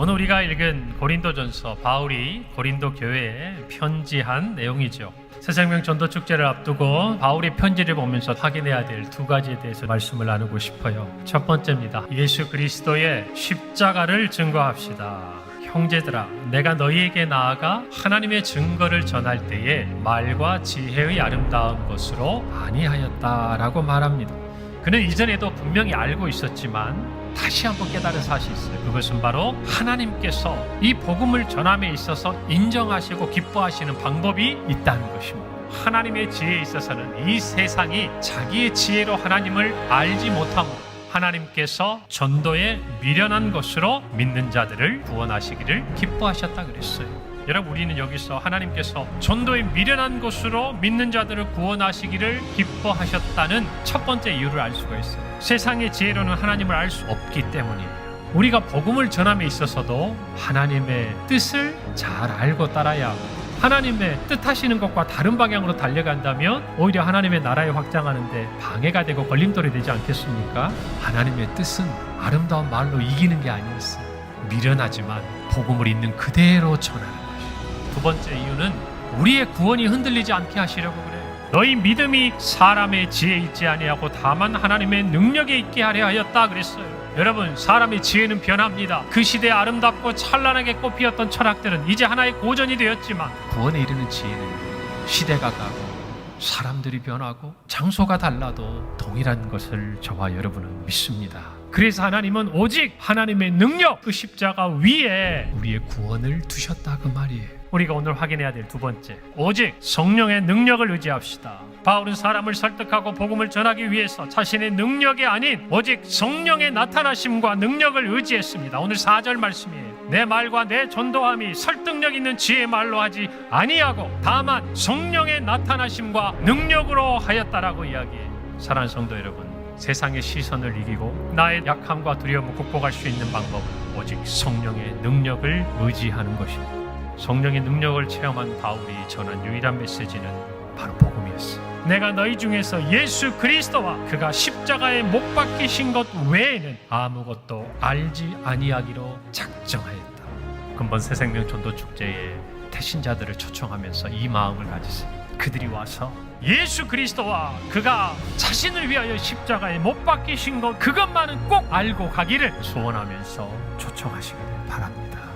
오늘 우리가 읽은 고린도전서 바울이 고린도 교회에 편지한 내용이죠. 새생명 전도 축제를 앞두고 바울의 편지를 보면서 확인해야 될 두 가지에 대해서 말씀을 나누고 싶어요. 첫 번째입니다. 예수 그리스도의 십자가를 증거합시다. 형제들아, 내가 너희에게 나아가 하나님의 증거를 전할 때에 말과 지혜의 아름다운 것으로 아니하였다라고 말합니다. 그는 이전에도 분명히 알고 있었지만 다시 한번 깨달은 사실이 있어요. 그것은 바로 하나님께서 이 복음을 전함에 있어서 인정하시고 기뻐하시는 방법이 있다는 것입니다. 하나님의 지혜에 있어서는 이 세상이 자기의 지혜로 하나님을 알지 못함으로 하나님께서 전도에 미련한 것으로 믿는 자들을 구원하시기를 기뻐하셨다 그랬어요. 여러분 우리는 여기서 하나님께서 전도에 미련한 것으로 믿는 자들을 구원하시기를 기뻐하셨다는 첫 번째 이유를 알 수가 있어요. 세상의 지혜로는 하나님을 알 수 없기 때문이에요. 우리가 복음을 전함에 있어서도 하나님의 뜻을 잘 알고 따라야 하고 하나님의 뜻하시는 것과 다른 방향으로 달려간다면 오히려 하나님의 나라에 확장하는데 방해가 되고 걸림돌이 되지 않겠습니까? 하나님의 뜻은 아름다운 말로 이기는 게 아니었어요. 미련하지만 복음을 있는 그대로 것이에요. 두 번째 이유는 우리의 구원이 흔들리지 않게 하시려고 그래요. 너희 믿음이 사람의 지혜에 있지 아니하고 다만 하나님의 능력에 있게 하려 하였다 그랬어요. 여러분 사람의 지혜는 변합니다. 그 시대에 아름답고 찬란하게 꽃피었던 철학들은 이제 하나의 고전이 되었지만 구원에 이르는 지혜는 시대가 가고 사람들이 변하고 장소가 달라도 동일한 것을 저와 여러분은 믿습니다. 그래서 하나님은 오직 하나님의 능력 그 십자가 위에 우리의 구원을 두셨다 그 말이에요. 우리가 오늘 확인해야 될 두 번째 오직 성령의 능력을 의지합시다. 바울은 사람을 설득하고 복음을 전하기 위해서 자신의 능력이 아닌 오직 성령의 나타나심과 능력을 의지했습니다. 오늘 4절 말씀이에요. 내 말과 내 전도함이 설득력 있는 지혜의 말로 하지 아니하고 다만 성령의 나타나심과 능력으로 하였다라고 이야기해요. 사랑하는 성도 여러분, 세상의 시선을 이기고 나의 약함과 두려움을 극복할 수 있는 방법은 오직 성령의 능력을 의지하는 것입니다. 성령의 능력을 체험한 바울이 전한 유일한 메시지는 바로 복음이었어요. 내가 너희 중에서 예수 그리스도와 그가 십자가에 못 박히신 것 외에는 아무것도 알지 아니하기로 작정하였다. 근본 새생명 전도 축제에 태신자들을 초청하면서 이 마음을 가지세요. 그들이 와서 예수 그리스도와 그가 자신을 위하여 십자가에 못 박히신 것 그것만은 꼭 알고 가기를 소원하면서 초청하시기를 바랍니다.